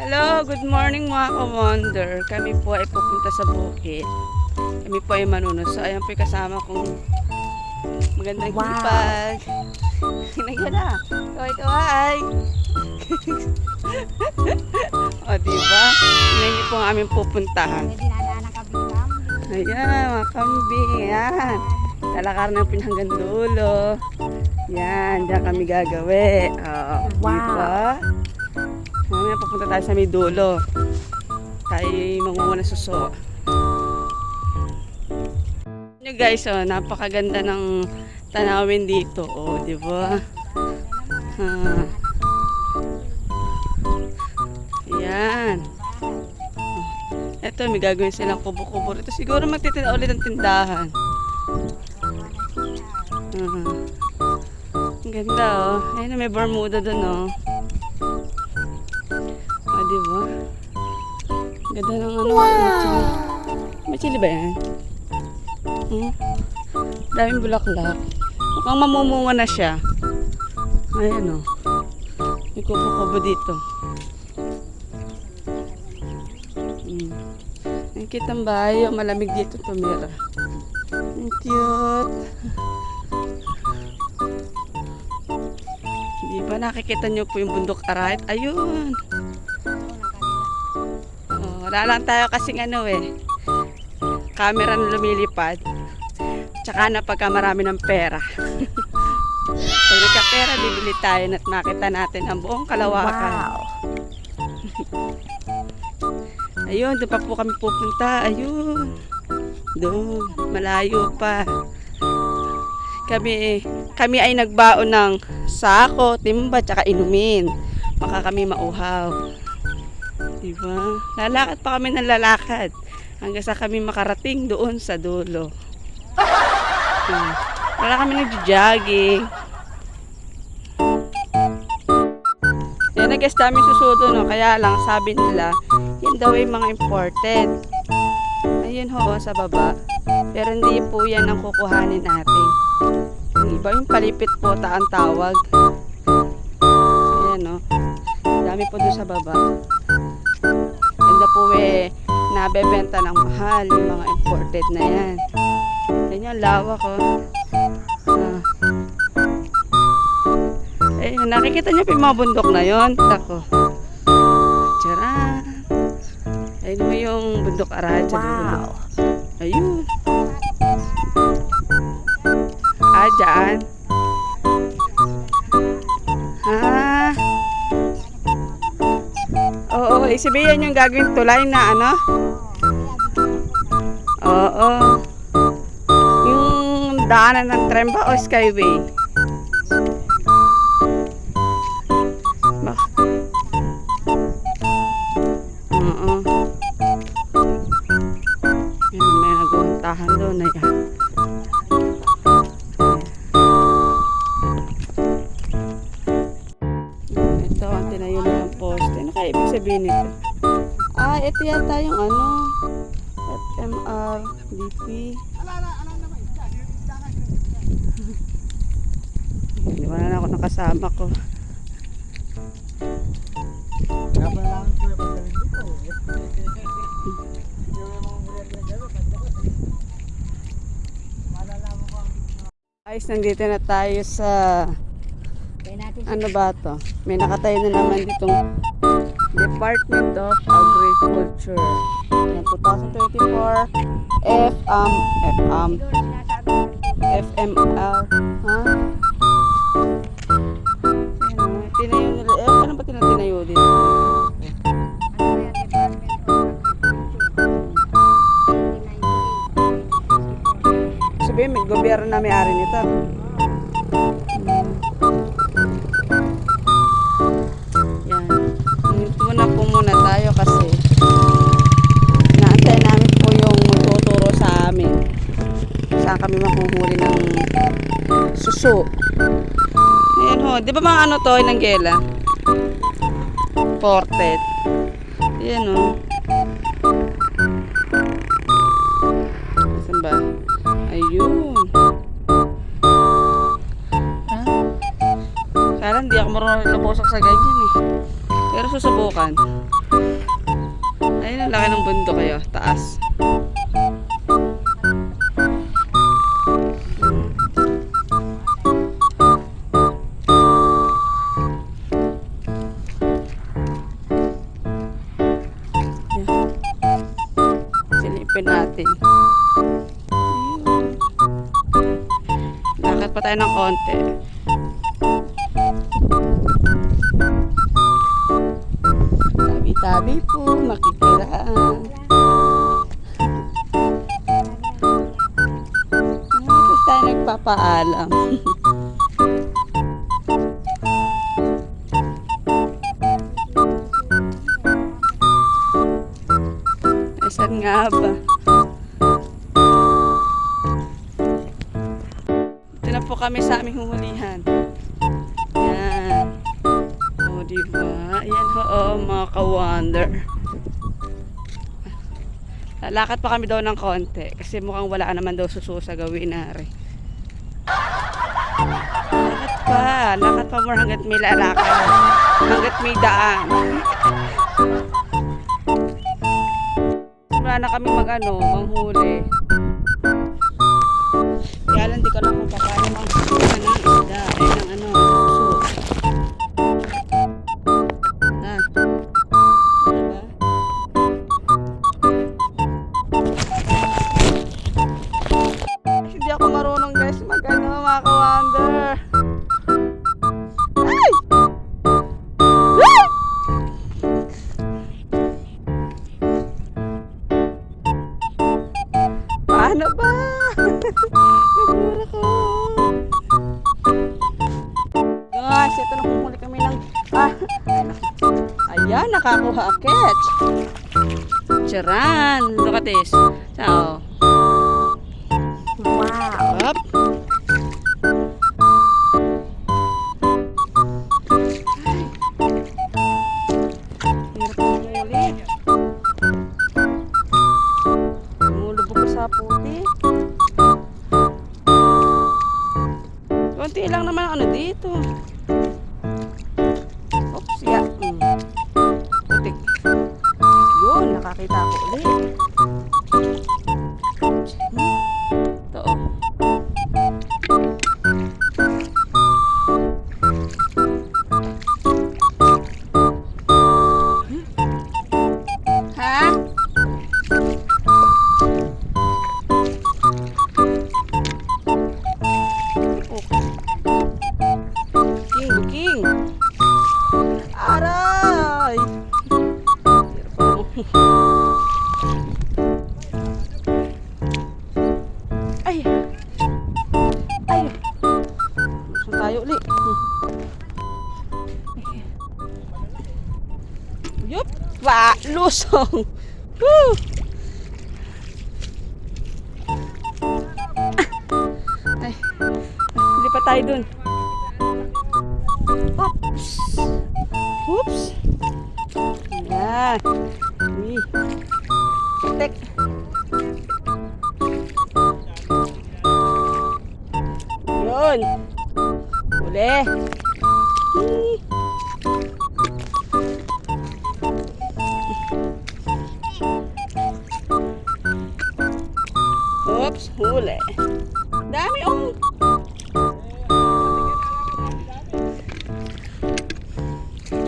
Hello, good morning mga ka-wonder. Kami po ay pupunta sa bukid. Kami po ay manunod. So, ayan po yung kasama kong magandang Wow. hipag. Nagyan na. Kaway, kaway. o, diba? Ngayon po ang aming pupuntahan. May dinadaan ng kabilang. Ayan, mga kambing. Ayan. Lalakar ng pinanggan dulo. Yan, diyan kami gagawi. Oo, Wow. Diba? Mamaya pupunta tayo sa may dulo. Tayo mangungo ng suso. Nyo guys, oh, napakaganda ng tanawin dito. Oh, di ba? Ah. Yan. Ito, may gagawin silang kubo-kubo. Ito siguro magtitinda ulit ng tindahan. Mhm. Ang ganda oh. Ayun, may Bermuda doon oh. Di ba? Ganda ng ano. Wow! May chili ba yan? Hmm? Daming bulaklak. Mukhang mamumunga na siya. Ayan oh. May kubo-kubo dito. Hmm. Ang cute ang bahay. Malamig dito tumira. Ang cute. Di ba nakikita niyo po yung bundok arait? Ayun. Wala lang tayo kasing ano eh. Camera na lumilipad. Tsaka na pagka marami ng pera. Pag nagka-pera, bibili tayo at makita natin ang buong kalawakan. Wow. Ayun, doon pa po kami pupunta. Ayun. Doon, malayo pa. Kami, kami ay nagbaon ng sako, timba, tsaka inumin. Baka kami mauhaw. Diba? Lalakad pa kami ng lalakad. Hanggang sa kami makarating doon sa dulo. Hmm. Wala kami nag-jogging. Yan, nag-guess namin susudo, no? Kaya lang, sabi nila, yan daw ay mga imported. Ayun ho, sa baba. Pero hindi po yan ang kukuhanin natin. Yung iba yung palipit po ta ang tawag. Ayan no. Dami po doon sa baba. Po eh, nabebenta ng mahal yung mga imported na yan. Yan yung lawak oh. Ah. Eh, nakikita niyo po yung mga bundok na yon. Tako. Tcharan. Ayun mo yung bundok dulo. Wow. Ayun. Ah, dyan. Oo, isabihin yung gagawin tulay na ano? Oo. Yung daanan ng tren ba o skyway? Sabihin nito? Ah, ito yata yung ano. FMR DP. Hindi wala na ako nakasama ko. Ayos, nandito na tayo sa ano ba to? May nakatayo na naman ditong Department of Agriculture. Yan, 2024 FM FM siguro sinasabi ko FMR. Ha? Tinayo nila. Eh, ano ba tinatinayo dito? kaya Department of Agriculture. 1998. Sabihin, may gobyerno na may-ari nito. Yan. Kasi naantay namin po yung magtuturo sa amin. Saan kami makuhuli ng suso. Ayan ho. Di ba mga ano to, ng gela? Ported. Ayan ho. Saan ba? Ayun. Kala hindi ako marunong lumusok sa ganyan eh. Pero susubukan. Ayun, ang laki ng bundok kayo. Taas. Silipin natin. Lakad pa tayo ng konti. Tabi-tabi po, makikiraan. Tapos tayo nagpapaalam. Asan nga ba? Ito na po kami sa aming humulihan. Mga ka-wonder. Lalakad pa kami daw ng konti kasi mukhang wala naman daw suso sa gawin na. Lakad pa. Lakad pa more hanggat may lalakad. Hanggat may daan. Wala na kami mag-ano, manghuli. Kaya lang di ko lang kung paano manghuli ng isda. Eh, ng ano, Charan! Look at this. So, wow. Up. Konti lang naman ano dito. Yun, nakakita ko ulit. Hmm. Ito oh. Hmm. Ha? King, Wa! Lusong! Woo! Ay! Hindi pa tayo dun. Oops! Oops! Yan. Tek. Yun. Uli. Hii.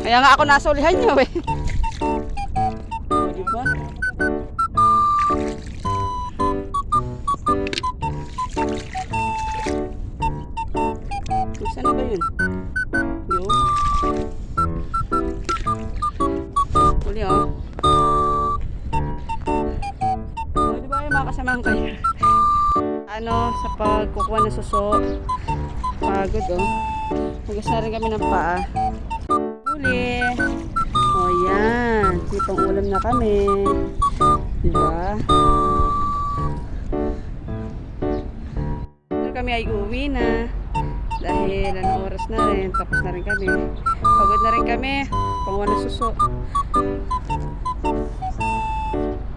Kaya nga ako nasa ulihan niyo eh. Diba? Saan na ba yun? Yun. Uli oh. O, diba yung mga kayo? ano, sa pagkukuha ng suso. Pagod oh. Hugas na rin kami ng paa. Uli. O yan. Tipang ulam na kami. Diba? Pero kami ay uwi na. Dahil anong oras na rin. Tapos na rin kami. Pagod na rin kami. Panguha ng suso.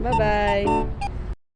Bye-bye.